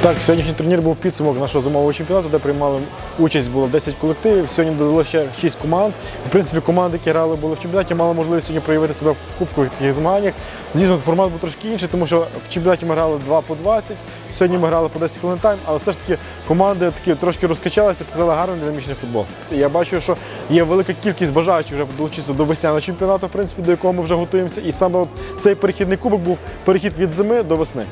Так, сьогоднішній турнір був підсумок нашого зимового чемпіонату, де приймали участь було 10 колективів. Сьогодні додало ще 6 команд. В принципі, команди, які грали були в чемпіонаті, мали можливість сьогодні проявити себе в кубкових таких змаганнях. Звісно, формат був трошки інший, тому що в чемпіонаті ми грали 2 по 20, сьогодні ми грали по 10 хвилин тайм, але все ж таки команди такі трошки розкачалися, показали гарний динамічний футбол. Я бачу, що є велика кількість бажаючих вже долучитися до весняного чемпіонату, в принципі, до якого ми вже готуємося. І саме от цей перехідний кубок був перехід від зими до весни.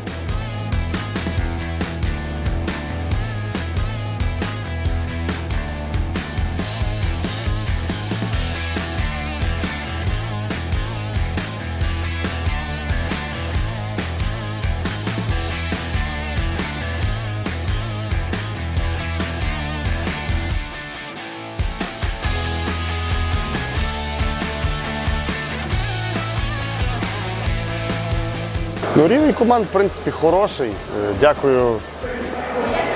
Ну, рівень команд, в принципі, хороший. Е, Дякую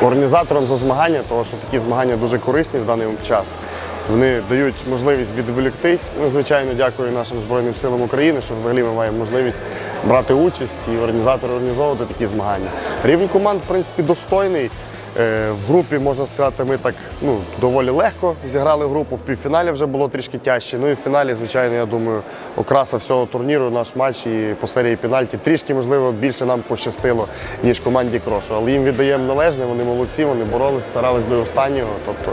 організаторам за змагання, тому що такі змагання дуже корисні в даний час. Вони дають можливість відволіктись. Ну, звичайно, дякую нашим Збройним силам України, що взагалі ми маємо можливість брати участь і організатори організовувати такі змагання. Рівень команд, в принципі, достойний. Е, В групі, можна сказати, ми так ну, доволі легко зіграли групу. В півфіналі вже було трішки тяжче. Ну і в фіналі, звичайно, я думаю, окраса всього турніру, наш матч і по серії пенальті. Трішки, можливо, більше нам пощастило, ніж команді Крошу. Але їм віддаємо належне, вони молодці, вони боролись, старались до останнього. Тобто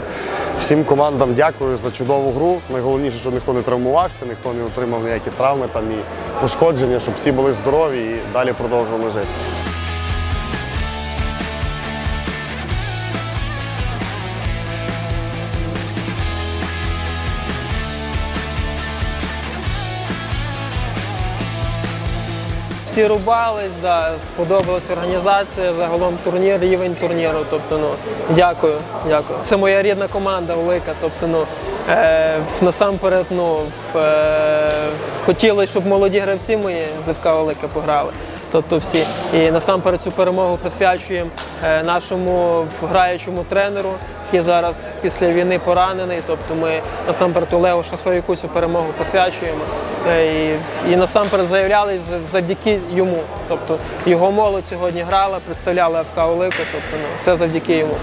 всім командам дякую за чудову гру. Найголовніше, щоб ніхто не травмувався, ніхто не отримав ніякі травми там і пошкодження, щоб всі були здорові і далі продовжували жити. Всі рубались, да, сподобалась організація, загалом турнір, рівень турніру. Тобто, ну дякую, дякую. Це моя рідна команда велика. Тобто, ну е, насамперед, ну в, е, хотілося, щоб молоді гравці мої ЗФК велика пограли. Тобто всі. І насамперед цю перемогу присвячуємо е, нашому граючому тренеру, який зараз після війни поранений. Тобто ми насамперед Олегу Шахровіку цю перемогу присвячуємо. Е, І, і насамперед заявляли за- завдяки йому. Тобто його молодь сьогодні грала, представляла ФК Олику, тобто ну, все завдяки йому.